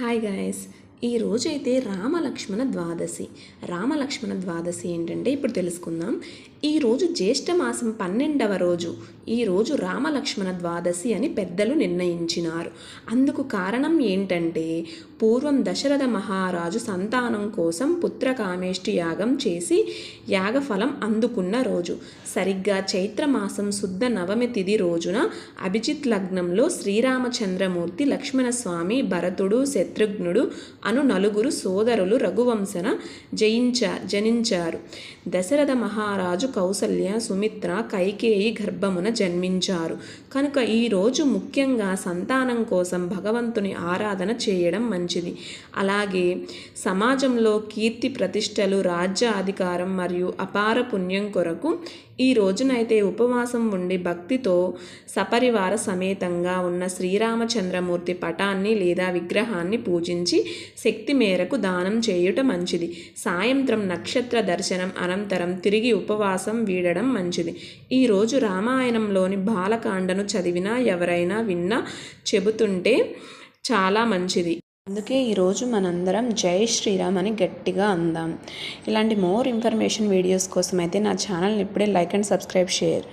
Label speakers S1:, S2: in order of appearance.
S1: Hi guys, ఈ రోజైతే రామలక్ష్మణ ద్వాదశి. రామలక్ష్మణ ద్వాదశి ఏంటంటే ఇప్పుడు తెలుసుకుందాం. ఈ రోజు పన్నెండవ రోజు. ఈ రోజు రామలక్ష్మణ ద్వాదశి అని పెద్దలు నిర్ణయించినారు. అందుకు కారణం ఏంటంటే పూర్వం దశరథ మహారాజు సంతానం కోసం పుత్రకామేష్టి యాగం చేసి యాగఫలం అందుకున్న రోజు. సరిగ్గా చైత్రమాసం శుద్ధ నవమి తిథి రోజున అభిజిత్ లగ్నంలో శ్రీరామచంద్రమూర్తి లక్ష్మణస్వామి భరతుడు శత్రుఘ్నుడు అను నలుగురు సోదరులు రఘువంశన జయించా జనించారు. దశరథ మహారాజు కౌసల్య సుమిత్ర కైకేయి గర్భమున జన్మించారు. కనుక ఈ రోజు ముఖ్యంగా సంతానం కోసం భగవంతుని ఆరాధన చేయడం మంచిది. అలాగే సమాజంలో కీర్తి ప్రతిష్టలు రాజ్య అధికారం మరియు అపార పుణ్యం కొరకు ఈ రోజునైతే ఉపవాసం ఉండి భక్తితో సపరివార సమేతంగా ఉన్న శ్రీరామచంద్రమూర్తి పటాన్ని లేదా విగ్రహాన్ని పూజించి శక్తి మేరకు దానం చేయుట మంచిది. సాయంత్రం నక్షత్ర దర్శనం అనంతరం తిరిగి ఉపవాసం వీడడం మంచిది. ఈరోజు రామాయణంలోని బాలకాండను చదివినా ఎవరైనా విన్నా చెబుతుంటే చాలా మంచిది. అందుకే ఈరోజు మనందరం జై శ్రీరామ్ అని గట్టిగా అందాం. ఇలాంటి మోర్ ఇన్ఫర్మేషన్ వీడియోస్ కోసం అయితే నా ఛానల్ని ఇప్పుడే లైక్ అండ్ సబ్స్క్రైబ్ షేర్.